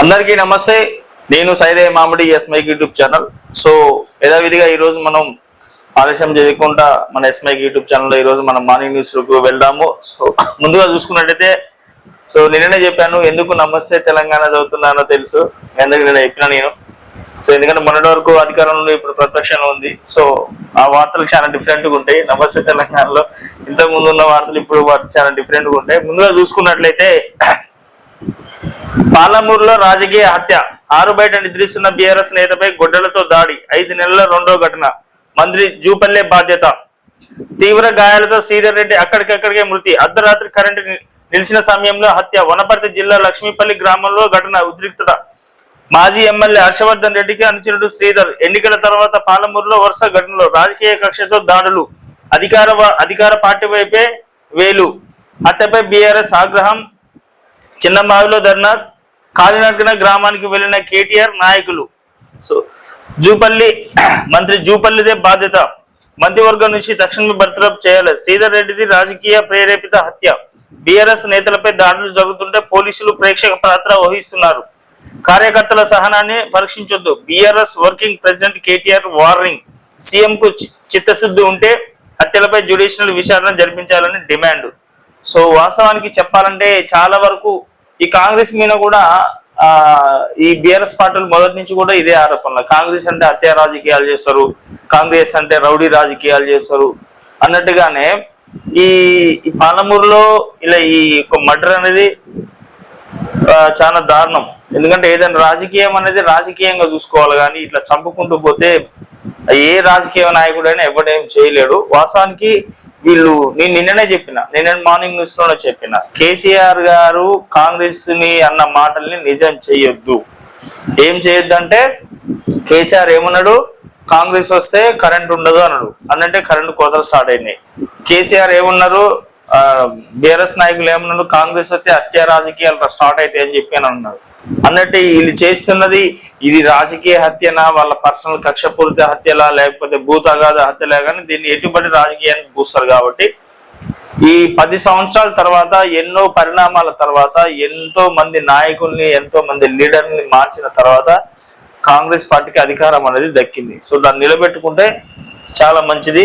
అందరికీ నమస్తే. నేను సైదే మామిడి ఎస్మైక్ యూట్యూబ్ ఛానల్. సో యథావిధిగా ఈరోజు మనం ఆలస్యం చేయకుండా మన ఎస్మైక్ యూట్యూబ్ ఛానల్లో ఈ రోజు మనం మార్నింగ్ న్యూస్కి వెళ్దాము. సో ముందుగా చూసుకున్నట్టయితే సో నిన్ననే చెప్పాను ఎందుకు నమస్తే తెలంగాణ చదువుతున్నానో తెలుసు. ఎందుకు నేను చెప్పిన నేను. సో ఎందుకంటే మొన్నటి వరకు అధికారంలో ఇప్పుడు ప్రతిపక్షంలో ఉంది. సో ఆ వార్తలు చాలా డిఫరెంట్గా ఉంటాయి. నమస్తే తెలంగాణలో ఇంతకు ముందు ఉన్న వార్తలు ఇప్పుడు వార్తలు చాలా డిఫరెంట్గా ఉంటాయి. ముందుగా చూసుకున్నట్లయితే పాలమూరులో రాజకీయ హత్య. ఆరు బయట నిద్రిస్తున్న బీఆర్ఎస్ నేతపై గొడ్డలతో దాడి. ఐదు నెలల రెండో ఘటన. మంత్రి జూపల్లె బాధ్యత. తీవ్ర గాయాలతో శ్రీధర్ రెడ్డి అక్కడికక్కడికే మృతి. అర్ధరాత్రి కరెంటు నిలిచిన సమయంలో హత్య. వనపర్తి జిల్లా లక్ష్మీపల్లి గ్రామంలో ఘటన ఉద్రిక్తత. మాజీ ఎమ్మెల్యే హర్షవర్ధన్ రెడ్డికి అనుచరుడు శ్రీధర్. ఎన్నికల తర్వాత పాలమూరులో వరుస ఘటనలు. రాజకీయ కక్షతో దాడులు. అధికార వ- అధికార పార్టీ వైపే వేలు. హత్యపై బీఆర్ఎస్ ఆగ్రహం చిన్నమావిలో ధర్నా కాలినడకన గ్రామానికి వెళ్ళిన కేటీఆర్ నాయకులు. సో జూపల్లి మంత్రి జూపల్లిదే బాధ్యత. మంత్రివర్గం నుంచి తక్షణమే బర్తరఫ్ చేయాలి. శ్రీధర్ రెడ్డిది రాజకీయ ప్రేరేపిత హత్య. బీఆర్ఎస్ నేతలపై దాడులు జరుగుతుంటే పోలీసులు ప్రేక్షక పాత్ర వహిస్తున్నారు. కార్యకర్తల సహనాన్ని పరీక్షించొద్దు. BRS working president KTR warning. CM కు చి- చిత్తశుద్ధి ఉంటే హత్యలపై జ్యుడిషియల్ విచారణ జరిపించాలని డిమాండ్. సో వాస్తవానికి చెప్పాలంటే చాలా వరకు ఈ కాంగ్రెస్ మీద కూడా ఆ ఈ బిఆర్ఎస్ పార్టీలు మొదటి నుంచి కూడా ఇదే ఆరోపణలు. కాంగ్రెస్ అంటే హత్య రాజకీయాలు చేస్తారు కాంగ్రెస్ అంటే రౌడీ రాజకీయాలు చేస్తారు. అన్నట్టుగానే ఈ పాలమూరులో ఇలా ఈ మర్డర్ అనేది చాలా దారుణం. ఎందుకంటే ఏదైనా రాజకీయం అనేది రాజకీయంగా చూసుకోవాలి కానీ ఇట్లా చంపుకుంటూ పోతే ఏ రాజకీయ నాయకుడైనా ఎవడేం చేయలేడు. వాస్తవానికి వీళ్ళు నేను నిన్ననే చెప్పిన నిన్న మార్నింగ్ న్యూస్లోనే చెప్పిన. కేసీఆర్ గారు కాంగ్రెస్ని అన్న మాటల్ని నిజం చేయొద్దు. ఏం చేయొద్దు అంటే కేసీఆర్ ఏమన్నాడు? కాంగ్రెస్ వస్తే కరెంట్ ఉండదు అన్నాడు. అన్నంటే కరెంట్ కోతలు స్టార్ట్ అయినాయి. కేసీఆర్ ఏమన్నారు? బీఆర్ఎస్ నాయకులు ఏమన్నారు? కాంగ్రెస్ వస్తే హత్య రాజకీయాలు స్టార్ట్ అవుతాయి అని చెప్పి అని అన్నారు. అన్నట్టు వీళ్ళు చేస్తున్నది ఇది రాజకీయ హత్యనా వాళ్ళ పర్సనల్ కక్షపూరిత హత్యలా లేకపోతే భూతగాధ హత్యలా కానీ దీన్ని ఎటువంటి రాజకీయానికి పూస్తారు కాబట్టి ఈ పది సంవత్సరాల తర్వాత ఎన్నో పరిణామాల తర్వాత ఎంతో మంది నాయకుల్ని ఎంతో మంది లీడర్ని మార్చిన తర్వాత కాంగ్రెస్ పార్టీకి అధికారం అనేది దక్కింది. సో దాన్ని నిలబెట్టుకుంటే చాలా మంచిది.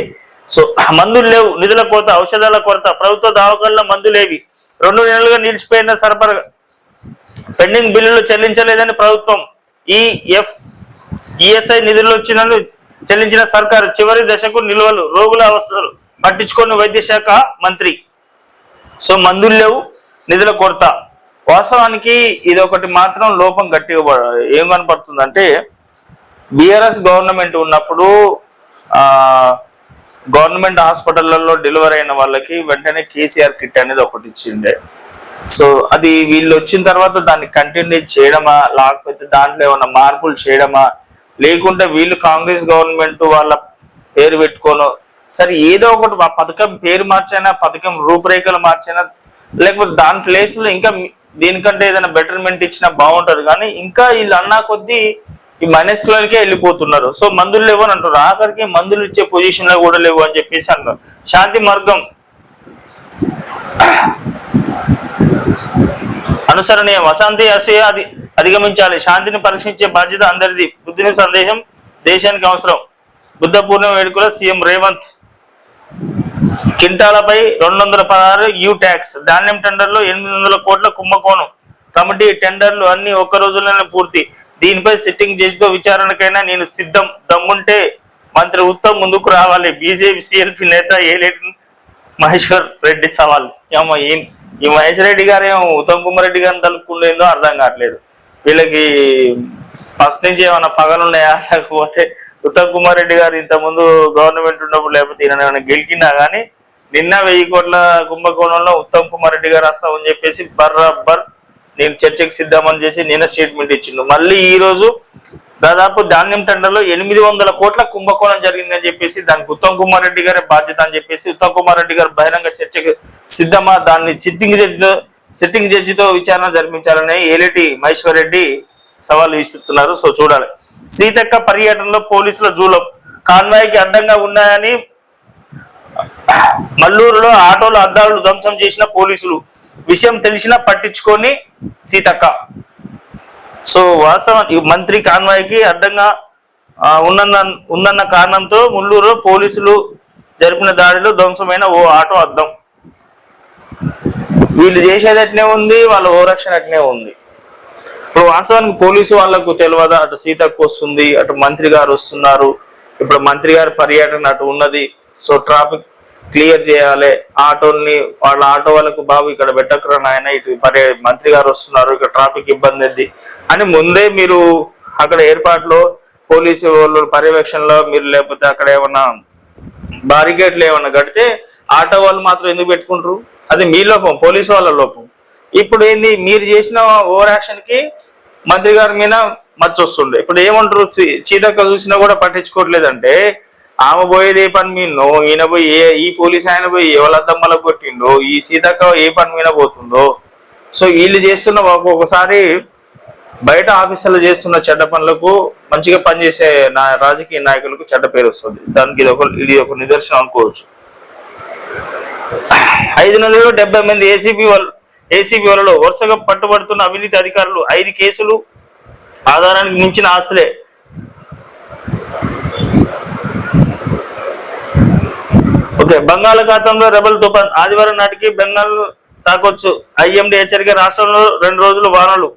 సో మందులు లేవు. నిధుల కొరత ఔషధాల కొరత ప్రభుత్వ దావకాల్లో మందులేవి. రెండు నెలలుగా నిలిచిపోయిన సరఫరా పెండింగ్ బిల్లులు చెల్లించలేదని ప్రభుత్వం ఈ ఎఫ్ ఈఎస్ఐ నిధులు వచ్చిన చెల్లించిన సర్కారు చివరి దశకు నిల్వలు రోగుల అవసరాలు పట్టించుకొని వైద్య శాఖ మంత్రి. సో మందులు లేవు నిధుల కొరత. వాస్తవానికి ఇది ఒకటి మాత్రం లోపం గట్టిగా పడ- ఏం కనపడుతుందంటే బిఆర్ఎస్ గవర్నమెంట్ ఉన్నప్పుడు గవర్నమెంట్ హాస్పిటళ్ళలో డెలివరీ అయిన వాళ్ళకి వెంటనే కేసీఆర్ కిట్ అనేది ఒకటి ఇచ్చిండే. సో అది వీళ్ళు వచ్చిన తర్వాత దాన్ని కంటిన్యూ చేయడమా లేకపోతే దాంట్లో ఏమైనా మార్పులు చేయడమా? లేకుంటే వీళ్ళు కాంగ్రెస్ గవర్నమెంట్ వాళ్ళ పేరు పెట్టుకోను. సరే ఏదో ఒకటి ఆ పథకం పేరు మార్చైనా పథకం రూపురేఖలు మార్చైనా లేకపోతే దాని ప్లేస్లో ఇంకా దీనికంటే ఏదైనా బెటర్మెంట్ ఇచ్చినా బాగుంటుంది. కానీ ఇంకా వీళ్ళు అన్నా కొద్దీ ఈ మైనస్ వెళ్ళిపోతున్నారు. సో మందులు లేవు అని అంటారు ఆఖరికి మందులు ఇచ్చే పొజిషన్లో కూడా లేవు అని చెప్పేసి అన్నారు శాంతి మార్గం. అనుసరణీయం అశాంతి అసూయ అది అధిగమించాలి. శాంతిని పరీక్షించే బాధ్యత అందరిది. బుద్ధుని సందేశం దేశానికి అవసరం. బుద్ధ పూర్ణిమ వేడుకలో సీఎం రేవంత్. కింటాలపై రెండు వందల పదహారు యూ ట్యాక్స్. ధాన్యం టెండర్లో ఎనిమిది వందల కోట్ల కుంభకోణం. కమిటీ టెండర్లు అన్ని ఒక్క రోజులోనే పూర్తి. దీనిపై సిట్టింగ్ జడ్జితో విచారణకైనా నేను సిద్ధం. దమ్ముంటే మంత్రి ఉత్తమ్ ముందుకు రావాలి. బీజేపీ సిఎల్పి నేత ఏలేటి మహేశ్వర్ రెడ్డి సవాల్. ఏమో ఏం ఈ మహేశ్వర్ రెడ్డి గారు ఏమో ఉత్తమ్ కుమార్ రెడ్డి గారిని తలుపుకుండేందో అర్థం కావట్లేదు. వీళ్ళకి ఫస్ట్ నుంచి ఏమైనా పగలున్నాయా లేకపోతే ఉత్తమ్ కుమార్ రెడ్డి గారు ఇంతకుముందు గవర్నమెంట్ ఉన్నప్పుడు లేకపోతే ఈయన గెలికినా కానీ నిన్న వెయ్యి కోట్ల కుంభకోణంలో ఉత్తమ్ కుమార్ రెడ్డి గారు వస్తామని చెప్పేసి బర్రబ్బర్ నేను చర్చకు సిద్ధమని చేసి నిన్న స్టేట్మెంట్ ఇచ్చిండు. మళ్ళీ ఈ రోజు దాదాపు ధాన్యం టెండర్లో ఎనిమిది వందల కోట్ల కుంభకోణం జరిగిందని చెప్పేసి దానికి ఉత్తమ్ కుమార్ రెడ్డి గారి బాధ్యత అని చెప్పేసి ఉత్తమ్ కుమార్ రెడ్డి గారు బహిరంగ చర్చకు సిద్ధమా? దాన్ని సిట్టింగ్ జడ్జితో సిట్టింగ్ జడ్జితో విచారణ జరిపించాలని ఏలేటి మహేశ్వర్ రెడ్డి సవాల్ విసురుతున్నారు. సో చూడాలి. సీతక్క పర్యటనలో పోలీసుల జూలం. కాన్వాయ్కి అడ్డంగా ఉన్నాయని మల్లూరులో ఆటోలు అద్దాలు ధ్వంసం చేసిన పోలీసులు. విషయం తెలిసినా పట్టించుకొని సీతక్క. సో వాస్తవం మంత్రి కాన్వాయ్కి అడ్డంగా ఆ, ఉన్నన్న ఉందన్న కారణంతో ముల్లూరులో పోలీసులు జరిపిన దాడిలో ధ్వంసమైన ఓ ఆటో అద్దం. వీళ్ళు చేసేది అట్నే ఉంది వాళ్ళ ఓ రక్షణ అట్నే ఉంది. ఇప్పుడు వాస్తవానికి పోలీసు వాళ్ళకు తెలియదా అటు సీతకు వస్తుంది అటు మంత్రి గారు వస్తున్నారు ఇప్పుడు మంత్రి గారి పర్యటన అటు ఉన్నది సో ట్రాఫిక్ క్లియర్ చేయాలి. ఆటోని వాళ్ళ ఆటో వాళ్ళకు బాబు ఇక్కడ పెట్టకరా నాయన ఇటు పర్య మంత్రి గారు వస్తున్నారు ఇక్కడ ట్రాఫిక్ ఇబ్బంది ఉంది అని ముందే మీరు అక్కడ ఏర్పాట్లో పోలీసు వాళ్ళు పర్యవేక్షణలో మీరు లేకపోతే అక్కడ ఏమన్నా బారికేట్లు ఏమన్నా కడితే ఆటో వాళ్ళు మాత్రం ఎందుకు పెట్టుకుంటారు? అది మీ లోపం పోలీసు వాళ్ళ లోపం. ఇప్పుడు ఏంది? మీరు చేసిన ఓవర్ యాక్షన్కి మంత్రి గారి మీద మచ్చొస్తుండే. ఇప్పుడు ఏమంటారు? చీ- చూసినా కూడా పట్టించుకోవట్లేదంటే ఆమె పోయేది ఏ పని మీద? ఈయన పోయి ఏ ఈ పోలీస్ ఆయన పోయి ఎవరద్దమ్మలకు కొట్టిండో? ఈ సీతక్క ఏ పని మీద పోతుందో? సో వీళ్ళు చేస్తున్న ఒక్కొక్కసారి బయట ఆఫీసులు చేస్తున్న చెడ్డ పనులకు మంచిగా పనిచేసే నా రాజకీయ నాయకులకు చెడ్డ పేరు వస్తుంది. దానికి ఇది ఒక ఇది ఒక నిదర్శనం అనుకోవచ్చు. ఐదు నెలల్లో డెబ్బై మంది ఏసీబీ వాళ్ళు ఏసీబీ వాళ్ళలో వరుసగా పట్టుబడుతున్న అవినీతి అధికారులు ఐదు కేసులు ఆధారానికి మించిన ఆస్తులే. ఓకే బంగాళాఖాతంలో రెబల్ తుఫాన్ ఆదివారం నాటికి బెంగాల్ తాకొచ్చు. ఐఎండి హెచ్చరిక రాష్ట్రంలో రెండు రోజులు వానలు.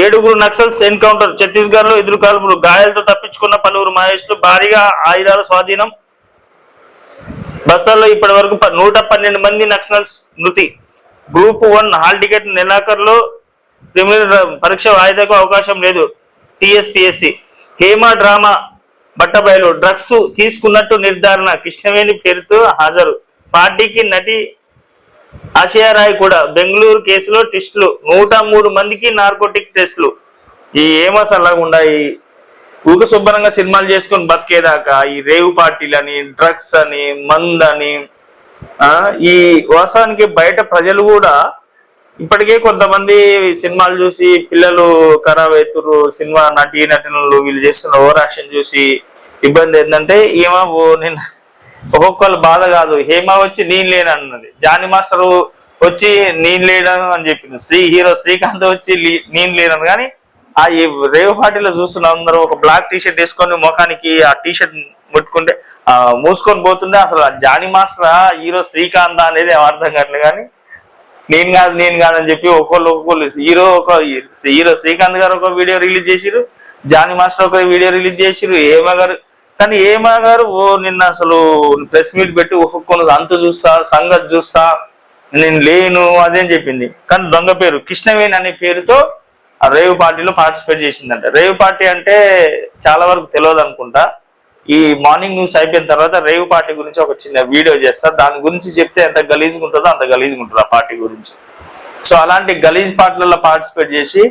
ఏడుగురు నక్సల్స్ ఎన్కౌంటర్ ఛత్తీస్గఢ్లో ఎదురు కాల్పులు గాయాలతో తప్పించుకున్న పలువురు మహేష్లు భారీగా ఆయుధాల స్వాధీనం. బస్సాల్లో ఇప్పటి వరకు నూట పన్నెండు మంది నక్సల్స్ మృతి. గ్రూప్ వన్ హాల్ టికెట్ నెలాఖరులో క్రిమినల్ పరీక్ష వాయిదాకు అవకాశం లేదు. టిఎస్పిఎస్సి. హేమా డ్రామా బట్టబయలు డ్రగ్స్ తీసుకున్నట్టు నిర్ధారణ కృష్ణవేణి పేరుతో హాజరు. పార్టీకి నటి ఆశయారాయ్ కూడా బెంగళూరు కేసులో టెస్టులు. నూట మూడు మందికి నార్కోటిక్ టెస్టులు. ఈ ఏమసలాగుండా ఈ ఊక శుభ్రంగా సినిమాలు చేసుకొని బతికేదాకా ఈ రేవు పార్టీలని డ్రగ్స్ అని మంద్ అని ఈ వ్యవసాయానికి బయట ప్రజలు కూడా ఇప్పటికే కొంతమంది సినిమాలు చూసి పిల్లలు ఖరాబ్ అవుతున్నారు సినిమా నటి నటనలు వీళ్ళు చేస్తున్న ఓవర్ యాక్షన్ చూసి ఇబ్బంది ఏంటంటే ఏమో నేను ఒక్కొక్కరు బాధ కాదు హేమ వచ్చి నేను లేను అన్నది జానీ మాస్టర్ వచ్చి నేను లేడను అని చెప్పింది. శ్రీ హీరో శ్రీకాంత్ వచ్చి నేను లేను కానీ ఆ ఈ రేవ్ పార్టీలో చూస్తున్న అందరూ ఒక బ్లాక్ టీ షర్ట్ వేసుకొని ముఖానికి ఆ టీ షర్ట్ ముట్టుకుంటే ఆ మూసుకొని పోతుండే అసలు జానీ మాస్టర్ హీరో శ్రీకాంత్ అనేది అర్థం కావట్లేదు. కానీ నేను కాదు నేను కాదని చెప్పి ఒక్కొక్కరు ఒక్కొక్కరు హీరో ఒక హీరో శ్రీకాంత్ గారు ఒక వీడియో రిలీజ్ చేసిరు జానీ మాస్టర్ ఒక వీడియో రిలీజ్ చేసిరు ఏమా గారు. కానీ ఏమా గారు ఓ నిన్న అసలు ప్రెస్ మీట్ పెట్టి ఒక్కొక్కరు అంత చూస్తా సంగతి చూస్తా నేను లేను అదేం చెప్పింది. కానీ దొంగ పేరు కృష్ణవేణి అనే పేరుతో ఆ రేవ్ పార్టీలో పార్టిసిపేట్ చేసిందంట. రేవ్ పార్టీ అంటే చాలా వరకు తెలియదు అనుకుంటా ఈ మార్నింగ్ న్యూస్ అయిపోయిన తర్వాత రేవ్ పార్టీ గురించి ఒక చిన్న వీడియో చేస్తా. దాని గురించి చెప్తే ఎంత గలీజ్గా ఉంటుందో అంత గలీజ్గా ఉంటుంది ఆ పార్టీ గురించి. సో అలాంటి గలీజ్ పార్టీలలో పార్టిసిపేట్ చేసి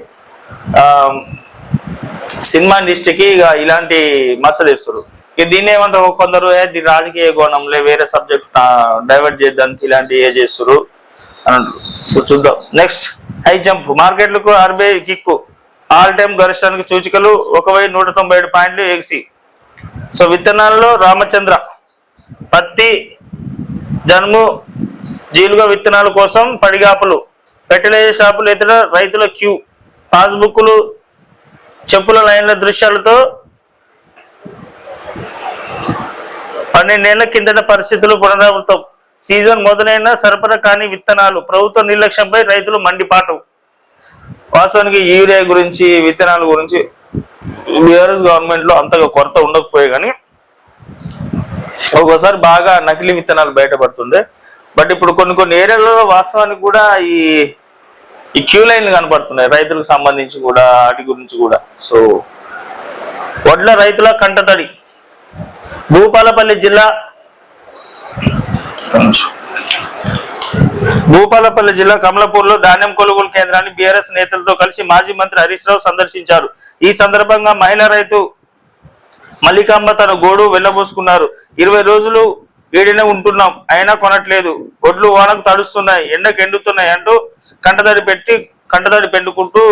సినిమా ఇండస్ట్రీకి ఇక ఇలాంటి మచ్చ తెస్తారు ఇక దీన్ని ఏమంటారు? కొందరు "ఏ, రాజకీయ కోణంలో వేరే సబ్జెక్ట్ డైవర్ట్ చేయడానికి ఇలాంటి ఏ చేస్తారు అని అంటారు సో చూద్దాం. Next high jump. మార్కెట్లకు ఆర్బీఐ కిక్కు. ఆల్ టైమ్ గరిష్టానికి సూచికలు ఒక నూట తొంభై ఏడు పాయింట్లు ఎగిసి సో విత్తనాల్లో రామచంద్ర పత్తి జన్ము జీలుగా విత్తనాల కోసం పడిగాపులు ఫెర్టిలైజర్ షాపులు ఇతర రైతుల క్యూ. పాస్బుక్లు చెప్పుల లైన్ల దృశ్యాలతో పన్నెండేళ్ళ కిందట పరిస్థితులు పునరావృతం. సీజన్ మొదలైన సరఫరా కాని విత్తనాలు ప్రభుత్వ నిర్లక్ష్యంపై రైతులు మండిపాటు. వాస్తవానికి యూరియా గురించి విత్తనాల గురించి బీఆర్ఎస్ గవర్నమెంట్లో అంతగా కొరత ఉండకపోయే కానీ ఒక్కోసారి బాగా నకిలీ విత్తనాలు బయటపడుతుండే. బట్ ఇప్పుడు కొన్ని కొన్ని ఏరియాలలో వాస్తవానికి కూడా ఈ ఈ క్యూ లైన్లు కనపడుతున్నాయి. రైతులకు సంబంధించి కూడా వాటి గురించి కూడా. సో వడ్ల రైతుల కంటతడి. భూపాలపల్లి జిల్లా భూపాలపల్లి జిల్లా కమలపూర్లో ధాన్యం కొనుగోలు కేంద్రాన్ని బీఆర్ఎస్ నేతలతో కలిసి మాజీ మంత్రి హరీష్ రావు సందర్శించారు. ఈ సందర్భంగా మహిళా రైతు మల్లికాంబ తన గోడు వెళ్ళబోసుకున్నారు. ఇరవై రోజులు వేడినే ఉంటున్నాం అయినా కొనట్లేదు. ఒడ్లు వానకు తడుస్తున్నాయి ఎండకు ఎండుతున్నాయి అంటూ కంటదడి పెట్టి కంటదడి పెట్టుకుంటూ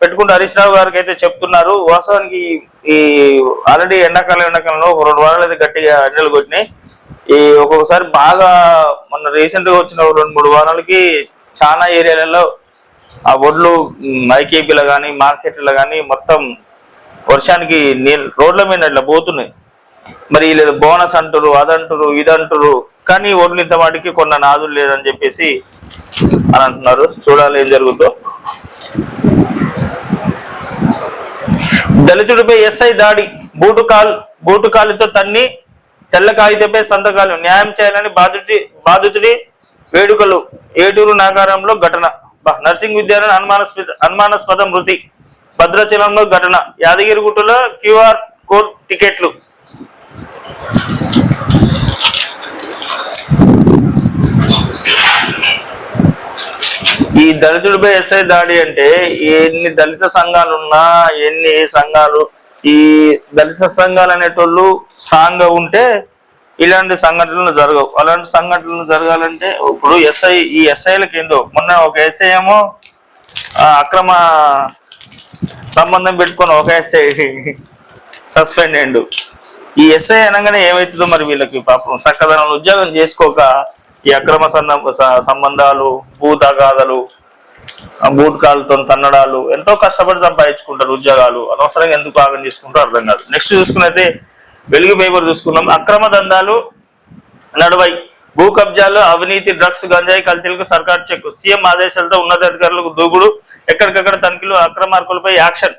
పెట్టుకుంటూ హరీష్ రావు గారికి అయితే చెప్తున్నారు. వాస్తవానికి ఈ ఆల్రెడీ ఎండాకాలం ఎండాకాలంలో రెండు వారాలు అయితే గట్టిగా ఎండలు కొట్టినాయి. ఈ ఒక్కొక్కసారి బాగా మొన్న రీసెంట్గా వచ్చిన రెండు మూడు వారాలకి చాలా ఏరియాలలో ఆ ఒడ్లు ఐకేపీలో కానీ మార్కెట్లో కానీ మొత్తం వర్షానికి నీళ్ళు రోడ్ల మీద ఇట్లా పోతున్నాయి. మరి లేదు బోనస్ అంటారు అదంటారు ఇదంటారు కానీ ఒడ్లు ఇంత వాటికి కొన్న నాదులు లేదని చెప్పేసి అని అంటున్నారు. చూడాలి ఏం జరుగుతుందో దళితుడిపై ఎస్ఐ దాడి బూటు కాల్ బూటు కాలుతో తన్ని తెల్ల కాగితపై సంతకాలు. న్యాయం చేయాలని బాధితుడి బాధితుడి వేడుకలు. ఏటూరు నాగారంలో ఘటన. నర్సింగ్ విద్యాలయం అనుమానాస్పద అనుమానాస్పద మృతి. భద్రాచలంలో ఘటన. యాదగిరిగుట్టలో క్యూఆర్ కోడ్ టికెట్లు. ఈ దళితుడిపై ఎస్ఐ దాడి అంటే ఎన్ని దళిత సంఘాలు ఉన్నా ఎన్ని సంఘాలు ఈ దళిత సంఘాలు అనేటోళ్ళు స్ట్రాంగ్గా ఉంటే ఇలాంటి సంఘటనలు జరగవు. అలాంటి సంఘటనలు జరగాలంటే ఇప్పుడు ఎస్ఐ ఈ ఎస్ఐలకు ఏందో మొన్న ఒక ఎస్ఐ ఏమో అక్రమ సంబంధం పెట్టుకొని ఒక ఎస్ఐ సస్పెండ్ అయ్యిండు. ఈ ఎస్ఐ అనగానే ఏమవుతుందో మరి వీళ్ళకి పాపం చక్కదనంలో ఉద్యోగం చేసుకోక ఈ అక్రమ సంబంధాలు భూ బూట్ కాళ్ళతో తన్నడాలు ఎంతో కష్టపడి సంపాదించుకుంటారు ఉద్యోగాలు. అనవసరంగా ఎందుకు ఆగం చేసుకుంటారు అర్థం కాదు. నెక్స్ట్ చూసుకున్నైతే వెలుగు పేపర్ చూసుకున్నాం. అక్రమ దందాలు నడవై భూ కబ్జాలు అవినీతి డ్రగ్స్ గంజాయి కల్తీలకు సర్కార్ చెక్. సీఎం ఆదేశాలతో ఉన్నతాధికారులకు దూకుడు. ఎక్కడికక్కడ తనిఖీలు అక్రమార్కులపై యాక్షన్.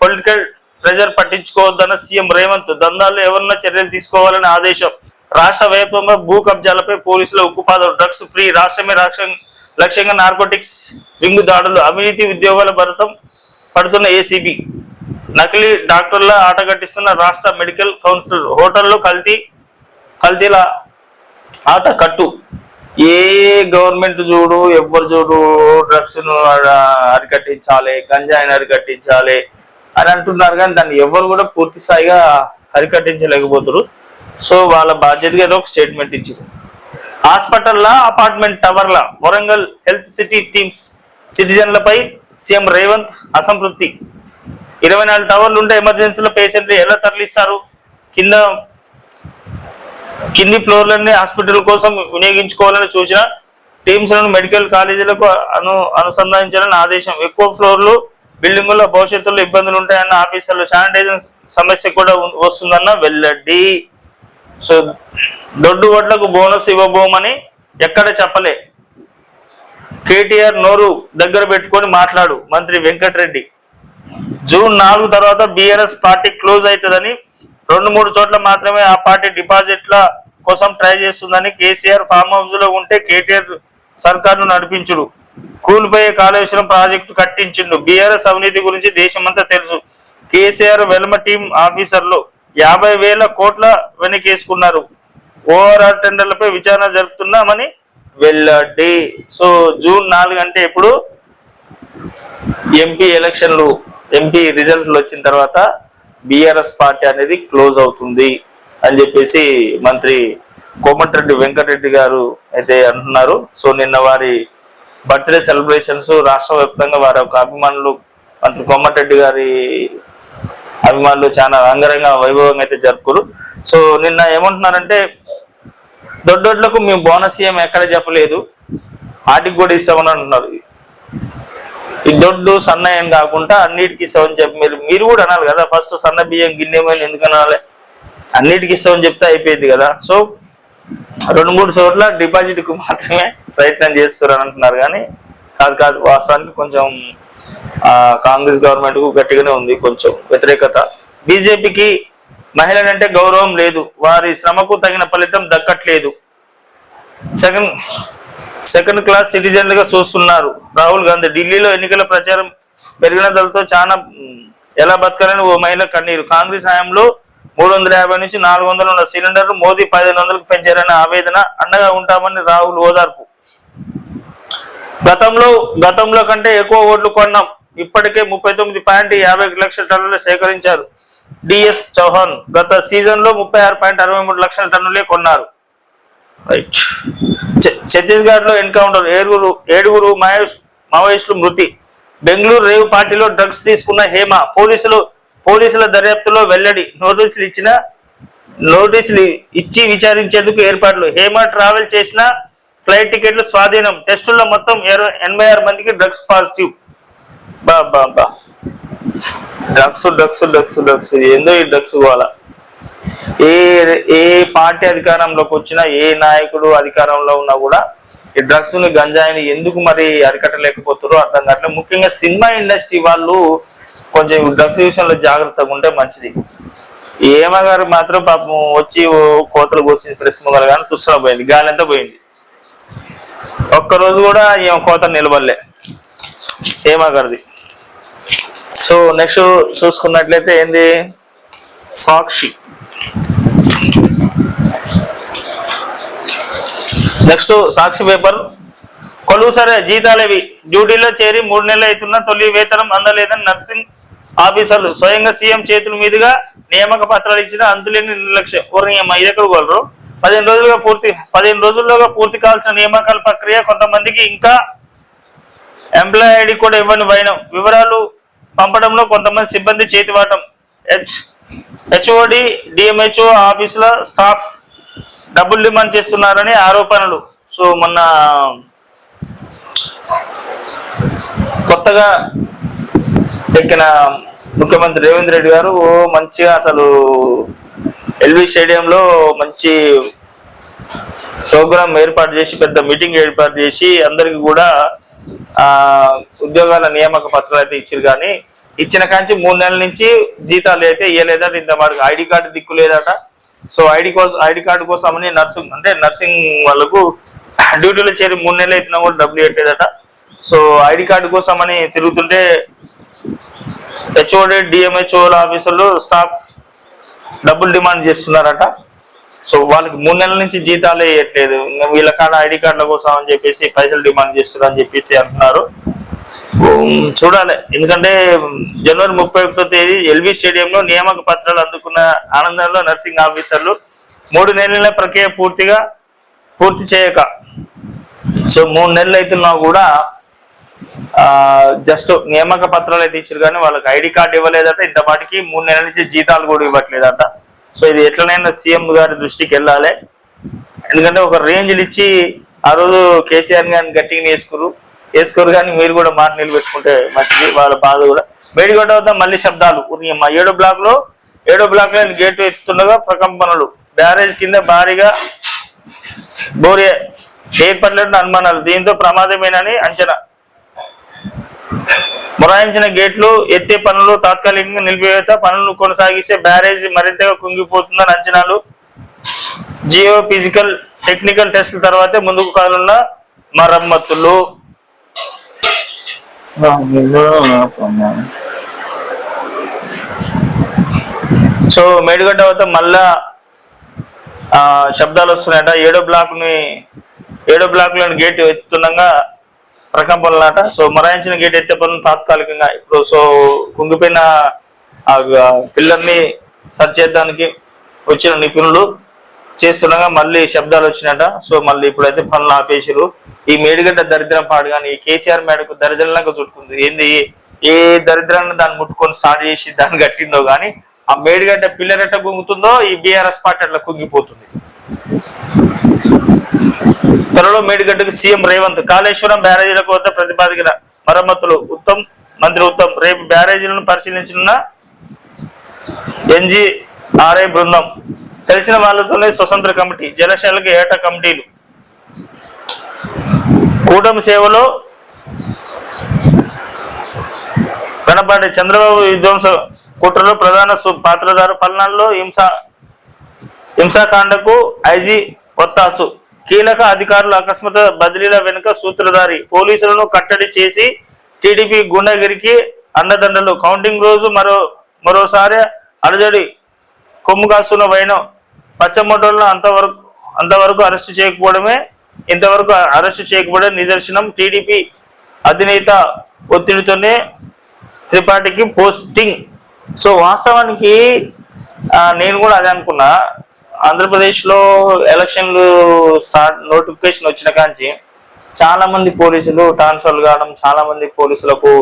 పొలిటికల్ ప్రెజర్ పట్టించుకోవద్దన్న సీఎం రేవంత్ దందాలు ఎవరన్నా చర్యలు తీసుకోవాలని ఆదేశం. రాష్ట్ర వ్యాప్తంగా భూ కబ్జాలపై పోలీసుల ఉక్కుపాదం. డ్రగ్స్ ఫ్రీ రాష్ట్రమే రాష్ట్రం లక్ష్యంగా నార్కోటిక్స్ రింగు దాడులు అవినీతి ఉద్యోగాల భరతం పడుతున్న ఏసీబీ. నకిలీ డాక్టర్ల ఆటగట్టిస్తున్న రాష్ట్ర మెడికల్ కౌన్సిల్ హోటల్లో కల్తీ కల్తీల ఆట కట్టు. ఏ గవర్నమెంట్ చూడు ఎవ్వరు చూడు డ్రగ్స్ అరికట్టించాలి గంజాయిని అరికట్టించాలి అని అంటున్నారు కానీ దాన్ని ఎవరు కూడా పూర్తి స్థాయిగా అరికట్టించలేకపోతున్నారు సో వాళ్ళ బాధ్యతగా ఏదో ఒక స్టేట్మెంట్ ఇచ్చారు హాస్పిటల్ల అపార్ట్మెంట్ టవర్ల వరంగల్ హెల్త్ సిటీ టీమ్స్ సిటిజన్లపై సీఎం రేవంత్ అసంతృప్తి. ఇరవై నాలుగు టవర్లు ఉంటే ఎమర్జెన్సీలో పేషెంట్లు ఎలా తరలిస్తారు? కింద కింది ఫ్లోర్లన్నీ హాస్పిటల్ కోసం వినియోగించుకోవాలని సూచన టీమ్స్లను మెడికల్ కాలేజీలకు అను అనుసంధానించాలని ఆదేశం. ఎక్కువ ఫ్లోర్లు బిల్డింగుల్లో భవిష్యత్తులో ఇబ్బందులు ఉంటాయన్న ఆఫీసర్లు శానిటైజర్ సమస్య కూడా వస్తుందన్న వెల్లడి. సో దొడ్డు వడ్లకు బోనస్ ఇవ్వబోమని ఎక్కడ చెప్పలే. కేటీఆర్ నోరు దగ్గర పెట్టుకొని మాట్లాడు మంత్రి వెంకటరెడ్డి. జూన్ నాలుగు తర్వాత బీఆర్ఎస్ పార్టీ క్లోజ్ అవుతుందని రెండు మూడు చోట్ల మాత్రమే ఆ పార్టీ డిపాజిట్ల కోసం ట్రై చేస్తుందని కేసీఆర్ ఫామ్ హౌస్లో ఉంటే కేటీఆర్ సర్కార్ను నడిపించుడు. కూలిపోయే కాళేశ్వరం ప్రాజెక్టు కట్టించిండు. బీఆర్ఎస్ అవినీతి గురించి దేశమంతా తెలుసు. కేసీఆర్ వెల్మ టీం ఆఫీసర్లు యాభై వేల కోట్ల వెనకేసుకున్నారు. ఓఆర్ఆర్ టెండర్లపై విచారణ జరుపుతున్నామని వెళ్ళండి సో జూన్ నాలుగు అంటే ఇప్పుడు ఎంపీ ఎలక్షన్లు ఎంపీ రిజల్ట్లు వచ్చిన తర్వాత బిఆర్ఎస్ పార్టీ అనేది క్లోజ్ అవుతుంది అని చెప్పేసి మంత్రి కోమటిరెడ్డి వెంకటరెడ్డి గారు అయితే అంటున్నారు. సో నిన్న వారి బర్త్డే సెలబ్రేషన్స్ రాష్ట్ర వ్యాప్తంగా వారి యొక్క అభిమానులు మంత్రి కోమటిరెడ్డి గారి అభిమానులు చాలా అంగరంగ వైభవంగా అయితే జరుపుకోరు. సో నిన్న ఏమంటున్నారంటే దొడ్డొడ్లకు మేము బోనస్ ఏం ఎక్కడ చెప్పలేదు. వాటికి కూడా ఇస్తామని అంటున్నారు. ఈ దొడ్డు సన్న ఏం కాకుండా అన్నిటికి ఇస్తామని చెప్పి మీరు మీరు కూడా అనాలి కదా. ఫస్ట్ సన్న బియ్యం గిన్నెమని ఎందుకు అనాలి? అన్నిటికి ఇస్తామని చెప్తే అయిపోయింది కదా. సో రెండు మూడు చోట్ల డిపాజిట్కు మాత్రమే ప్రయత్నం చేస్తున్నారు అని అంటున్నారు. కానీ కాదు కాదు వాస్తవానికి కొంచెం కాంగ్రెస్ గవర్నమెంట్కు గట్టిగానే ఉంది కొంచెం వ్యతిరేకత. బీజేపీకి మహిళలంటే గౌరవం లేదు. వారి శ్రమకు తగిన ఫలితం దక్కట్లేదు. సెకండ్ సెకండ్ క్లాస్ సిటిజన్లుగా చూస్తున్నారు. రాహుల్ గాంధీ ఢిల్లీలో ఎన్నికల ప్రచారం పెరిగిన చాలా ఎలా బతకాలని ఓ మహిళ కన్నీరు. కాంగ్రెస్ హయాంలో మూడు వందల యాభై నుంచి నాలుగు వందలు ఉన్న సిలిండర్ మోదీ పదిహేను వందలకు పెంచారనే ఆవేదన అండగా ఉంటామని రాహుల్ ఓదార్పు. గతంలో గతంలో కంటే ఎక్కువ ఓట్లు కొన్నాం. ఇప్పటికే ముప్పై తొమ్మిది పాయింట్ యాభై లక్షల టన్నులు సేకరించారు. డిఎస్ చౌహాన్ గత సీజన్లో ముప్పై ఆరు పాయింట్ అరవై మూడు లక్షల టన్నులే కొన్నారు. రైట్. ఛత్తీస్గఢ్లో ఎన్కౌంటర్ ఏడుగురు ఏడుగురు మావోయిస్టులు మృతి. బెంగళూరు రేవు పార్టీలో డ్రగ్స్ తీసుకున్న హేమ పోలీసులు పోలీసుల దర్యాప్తులో వెల్లడి. నోటీసులు ఇచ్చిన నోటీసులు ఇచ్చి విచారించేందుకు ఏర్పాట్లు. హేమ ట్రావెల్ చేసిన ఫ్లైట్ టికెట్లు స్వాధీనం. టెస్టుల్లో మొత్తం ఎనభై ఆరు మందికి డ్రగ్స్ పాజిటివ్. బా బా బా. Drugs drugs drugs drugs. ఏందో ఈ డ్రగ్స్ పోవాలా ఏ ఏ పార్టీ అధికారంలోకి వచ్చినా ఏ నాయకుడు అధికారంలో ఉన్నా కూడా ఈ డ్రగ్స్ని గంజాయిని ఎందుకు మరి అరికట్టలేకపోతారో అర్థం కావట్లేదు ముఖ్యంగా సినిమా ఇండస్ట్రీ వాళ్ళు కొంచెం డ్రగ్స్ విషయంలో జాగ్రత్తగా ఉంటే మంచిది. ఏమ గారు మాత్రం పాపం వచ్చి ఓ కోతలు కోసింది ప్రెస్ ముందర కానీ తుస్సలో పోయింది. గాలి అంతా పోయింది. ఒక్క రోజు కూడా ఏం కోత నిలబడలే. ఏమా గారిది. సో నెక్స్ట్ చూసుకున్నట్లయితే ఏంది? సాక్షి. Next Sakshi paper. కొలువు సరే జీతాలేవి. డ్యూటీలో చేరి మూడు నెలలు అవుతున్న తొలి వేతనం అందలేదని నర్సింగ్ ఆఫీసర్లు స్వయంగా సీఎం చేతుల మీదుగా నియామక పత్రాలు ఇచ్చిన అంతులేని నిర్లక్ష్యం. ఇది ఎక్కడ కోలరు పదిహేను రోజులుగా పూర్తి పదిహేను రోజుల్లోగా పూర్తి కావాల్సిన నియామకాల ప్రక్రియ కొంతమందికి ఇంకా ఎంప్లాయ్ ఐడి కూడా ఇవ్వని వైనం వివరాలు పంపడంలో కొంతమంది సిబ్బంది చేతివాటం హెచ్ హెచ్ఓడి డిఎంహెచ్ఓ ఆఫీసుల స్టాఫ్ డబ్బులు డిమాండ్ చేస్తున్నారని ఆరోపణలు. సో మొన్న కొత్తగా ఎక్కిన ముఖ్యమంత్రి రేవంత్ రెడ్డి గారు మంచిగా అసలు ఎల్వి స్టేడియంలో మంచి ప్రోగ్రాం ఏర్పాటు చేసి పెద్ద మీటింగ్ ఏర్పాటు చేసి అందరికి కూడా ఉద్యోగాల నియామక పత్రాలు అయితే ఇచ్చారు కానీ ఇచ్చిన కాంచి మూడు నెలల నుంచి జీతాలు అయితే ఇవ్వలేదట ఇంత వాడికి ఐడి కార్డు దిక్కు లేదట. సో ఐడి కోసం ఐడి కార్డు కోసం అని నర్సింగ్ అంటే నర్సింగ్ వాళ్ళకు డ్యూటీలో చేరి మూడు నెలలు అయితున్నా కూడా డబ్బులు ఇవ్వట్లేదట సో ఐడి కార్డు కోసం అని తిరుగుతుంటే హెచ్ఓడి డిఎంహెచ్ఓల ఆఫీసర్లు స్టాఫ్ డబ్బులు డిమాండ్ చేస్తున్నారట. సో వాళ్ళకి మూడు నెలల నుంచి జీతాలే ఇవ్వట్లేదు ఇంకా వీళ్ళ కాడ ఐడి కార్డుల కోసం అని చెప్పేసి పైసలు డిమాండ్ చేస్తున్నారు అని చెప్పేసి అంటున్నారు. చూడాలి. ఎందుకంటే జనవరి ముప్పై ఒకటో తేదీ ఎల్బీ స్టేడియంలో నియామక పత్రాలు అందుకున్న ఆనందంలో నర్సింగ్ ఆఫీసర్లు మూడు నెలల ప్రక్రియ పూర్తిగా పూర్తి చేయక. సో మూడు నెలలు అవుతున్నా కూడా జస్ట్ నియామక పత్రాలు అయితే ఇచ్చారు కానీ వాళ్ళకి ఐడి కార్డు ఇవ్వలేదట. ఇంత పాటికి మూడు నెలల నుంచి జీతాలు కూడా ఇవ్వట్లేదట. సో ఇది ఎట్లనైనా సీఎం గారి దృష్టికి వెళ్ళాలి. ఎందుకంటే ఒక రేంజ్లు ఇచ్చి ఆ రోజు కేసీఆర్ గారిని గట్టిగా వేసుకురు. వేసుకోరు కానీ మీరు కూడా మాట నిలబెట్టుకుంటే మంచిది వాళ్ళ బాధ కూడా. మేడిగడ్డ వద్ద మళ్ళీ శబ్దాలు. మా ఏడో బ్లాక్లో ఏడో బ్లాక్లో గేట్ ఎత్తుండగా ప్రకంపనలు. బ్యారేజ్ కింద భారీగా బోరే ఏర్పడలేని అనుమానాలు. దీంతో ప్రమాదమేనని అంచనా. మొరాయించిన గేట్లు ఎత్తే పనులు తాత్కాలికంగా నిలిపివేత పనులు కొనసాగిస్తే బ్యారేజ్ మరింతగా కుంగిపోతుందని అంచనాలు. జియో ఫిజికల్ టెక్నికల్ టెస్టుల తర్వాతే ముందుకు కానున్న మరమ్మతులు. సో మేడిగడ్డ వద్ద మళ్ళా ఆ, శబ్దాలు వస్తున్నాయట. ఏడో బ్లాక్ని ఏడో బ్లాక్లోని గేట్ ఎత్తుండగా ప్రకంపనలాట సో మరాయించిన గేట్ ఎత్తే పనులు తాత్కాలికంగా ఇప్పుడు సో కుంగిపోయిన ఆ పిల్లర్ని సరి చేయడానికి వచ్చిన నిపుణులు చేస్తుండగా మళ్ళీ శబ్దాలు వచ్చినట. సో మళ్ళీ ఇప్పుడైతే పనులు ఆపేసారు ఈ మేడిగడ్డ దరిద్రం పాడు కానీ ఈ కేసీఆర్ మేడకు దరిద్రంలాగా చుట్టుకుంది. ఏంది? ఏ దరిద్రాన్ని దాన్ని ముట్టుకొని స్టార్ట్ చేసి దాన్ని కట్టిందో కానీ ఆ మేడిగడ్డ పిల్లరెట్ట గుంగుతుందో కుంగుతుందో ఈ బీఆర్ఎస్ పార్టీ అట్లా కుంగిపోతుంది. త్వరలో మేడిగడ్డకు సీఎం రేవంత్ కాళేశ్వరం బ్యారేజీలకు వద్ద ప్రతిపాదికన మరమ్మతులు. ఉత్తమ్ మంత్రి ఉత్తమ్ రేపు బ్యారేజీలను పరిశీలించనున్న ఎన్జిఆర్ఐ బృందం. తెలిసిన వాళ్ళతోనే స్వతంత్ర కమిటీ జలశాలకు ఏటా కమిటీలు. కూటమి సేవలో కనపాటి చంద్రబాబు విధ్వంస కుట్రలో ప్రధాన సు- పాత్రధారు పల్నాడులో హింస హింసాకాండకు ఐజీ ఒత్తాసు. కీలక అధికారులు అకస్మాత్ బదిలీల వెనుక సూత్రధారి పోలీసులను కట్టడి చేసి టీడీపీ గుండగిరికి అండదండలు. కౌంటింగ్ రోజు మరో మరోసారి అలజడి కొమ్ము కాస్తున్న వైనం పచ్చమొట్టలను అంతవరకు అంతవరకు అరెస్ట్ చేయకపోవడమే ఇంతవరకు అరెస్ట్ చేయకపోవడం నిదర్శనం. టీడీపీ అధినేత ఒత్తిడితోనే త్రిపాఠికి పోస్టింగ్. సో వాస్తవానికి నేను కూడా అదే అనుకున్నా. ఆంధ్రప్రదేశ్లో ఎలక్షన్లు స్టార్ట్ నోటిఫికేషన్ వచ్చిన కాంచి చాలా మంది పోలీసులు ట్రాన్స్ఫర్ కావడం చాలా మంది పోలీసులకు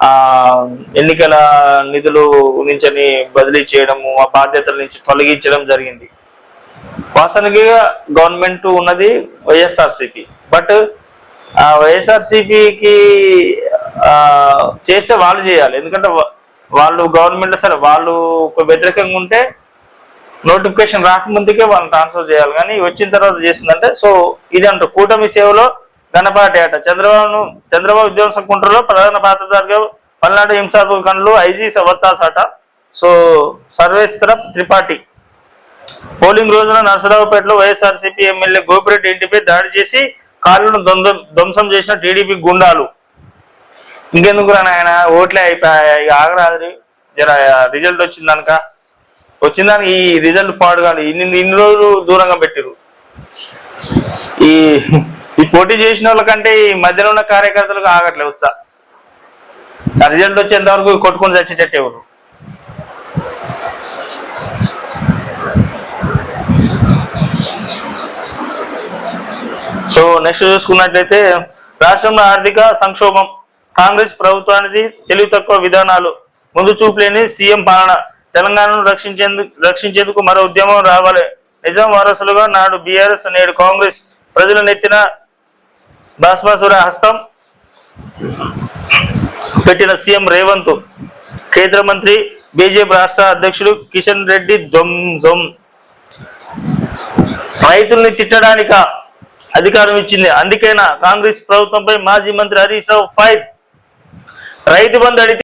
ఆ ఎన్నికల నిధులు నుంచని బదిలీ చేయడము ఆ బాధ్యతల నుంచి తొలగించడం జరిగింది. వాస్తవానికి గవర్నమెంట్ ఉన్నది వైఎస్ఆర్సిపి. బట్ ఆ వైఎస్ఆర్సీపీకి చేస్తే వాళ్ళు చేయాలి. ఎందుకంటే వాళ్ళు గవర్నమెంట్ సరే వాళ్ళు ఒక వ్యతిరేకంగా ఉంటే నోటిఫికేషన్ రాకముందుకే వాళ్ళని ట్రాన్స్ఫర్ చేయాలి. కానీ వచ్చిన తర్వాత చేసిందంటే సో ఇది అంట కూటమి సేవలో గణపాటి ఆట. చంద్రబాబు చంద్రబాబు విధ్వంసం కుంట్రలో ప్రధాన పాత్రధారిగా పల్నాడు హింసాత్మక కండ్లు ఐజీ సవత్తాస్ అట సో సర్వేశ్వర త్రిపాఠి. పోలింగ్ రోజున నరసరావుపేటలో వైఎస్ఆర్సీపీ ఎమ్మెల్యే గోపిరెడ్డి ఇంటిపై దాడి చేసి కాళ్ళను ధ్వంసం చేసిన టీడీపీ గుండాలు. ఇంకెందుకు రా నాయన? ఓట్లే అయిపోయాయి. ఇక ఆగరాదు జర రిజల్ట్ వచ్చిందనక వచ్చిందానికి ఈ రిజల్ట్ పాడుగాలి ఇన్ని ఇన్ని రోజులు దూరంగా పెట్టిరు ఈ ఈ పోటీ చేసిన వాళ్ళకంటే ఈ మధ్యలో ఉన్న కార్యకర్తలకు ఆగట్లే వచ్చా ఆ రిజల్ట్ వచ్చేంత వరకు కొట్టుకొని చచ్చేటట్టు ఎవరు? సో నెక్స్ట్ చూసుకున్నట్లయితే రాష్ట్రంలో ఆర్థిక సంక్షోభం కాంగ్రెస్ ప్రభుత్వానికి తెలివి తక్కువ విధానాలు ముందు చూపులేని సీఎం పాలన తెలంగాణను రక్షించేందుకు రక్షించేందుకు మరో ఉద్యమం రావాలి. నిజాం వారసులుగా నాడు బీఆర్ఎస్ నేడు కాంగ్రెస్ ప్రజల నెత్తిన భాస్మాసుర హస్తం పెట్టిన సీఎం రేవంత్. కేంద్ర మంత్రి బీజేపీ రాష్ట్ర అధ్యక్షుడు కిషన్ రెడ్డి ధ్వంసం. రైతుల్ని తిట్టడానిక అధికారం ఇచ్చింది. అందుకేనా కాంగ్రెస్ ప్రభుత్వంపై మాజీ మంత్రి హరీష్ రావు ఫైర్. రైతు బంధు అడిగితే